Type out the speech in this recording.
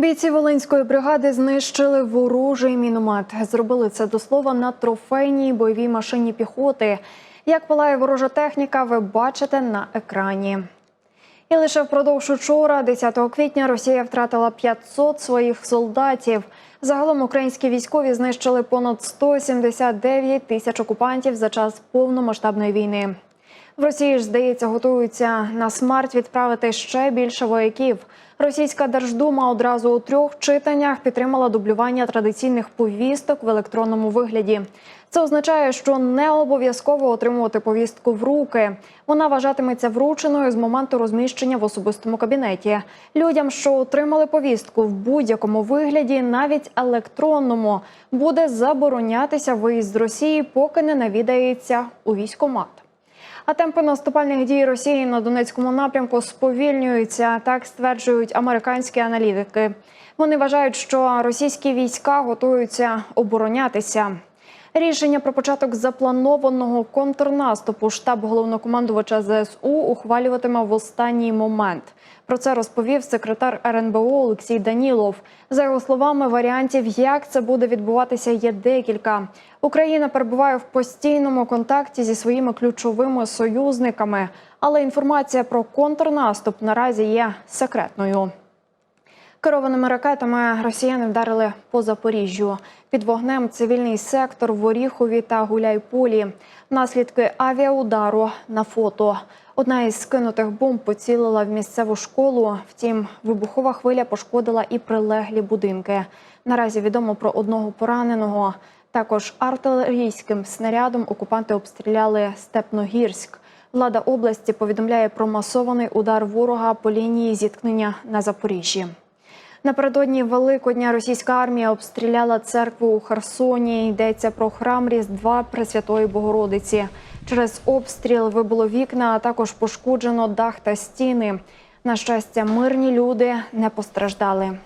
Бійці Волинської бригади знищили ворожий міномет. Зробили це до слова на трофейній бойовій машині піхоти. Як палає ворожа техніка, ви бачите на екрані. І лише впродовж учора, 10 квітня, Росія втратила 500 своїх солдатів. Загалом українські військові знищили понад 179 тисяч окупантів за час повномасштабної війни. В Росії ж здається, готуються на смерть відправити ще більше вояків. Російська Держдума одразу у трьох читаннях підтримала дублювання традиційних повісток в електронному вигляді. Це означає, що не обов'язково отримувати повістку в руки. Вона вважатиметься врученою з моменту розміщення в особистому кабінеті. Людям, що отримали повістку в будь-якому вигляді, навіть електронному, буде заборонятися виїзд з Росії, поки не навідається у військкомат. А темпи наступальних дій Росії на Донецькому напрямку сповільнюються. Так стверджують американські аналітики. Вони вважають, що російські війська готуються оборонятися. Рішення про початок запланованого контрнаступу штаб головнокомандувача ЗСУ ухвалюватиме в останній момент. Про це розповів секретар РНБО Олексій Данілов. За його словами, варіантів, як це буде відбуватися, є декілька. Україна перебуває в постійному контакті зі своїми ключовими союзниками, але інформація про контрнаступ наразі є секретною. Керованими ракетами росіяни вдарили по Запоріжжю. Під вогнем цивільний сектор в Оріхові та Гуляйполі. Наслідки авіаудару на фото. Одна із скинутих бомб поцілила в місцеву школу. Втім, вибухова хвиля пошкодила і прилеглі будинки. Наразі відомо про одного пораненого. Також артилерійським снарядом окупанти обстріляли Степногірськ. Влада області повідомляє про масований удар ворога по лінії зіткнення на Запоріжжі. Напередодні Великодня російська армія обстріляла церкву у Херсоні. Йдеться про храм Різдва Пресвятої Богородиці. Через обстріл вибило вікна, а також пошкоджено дах та стіни. На щастя, мирні люди не постраждали.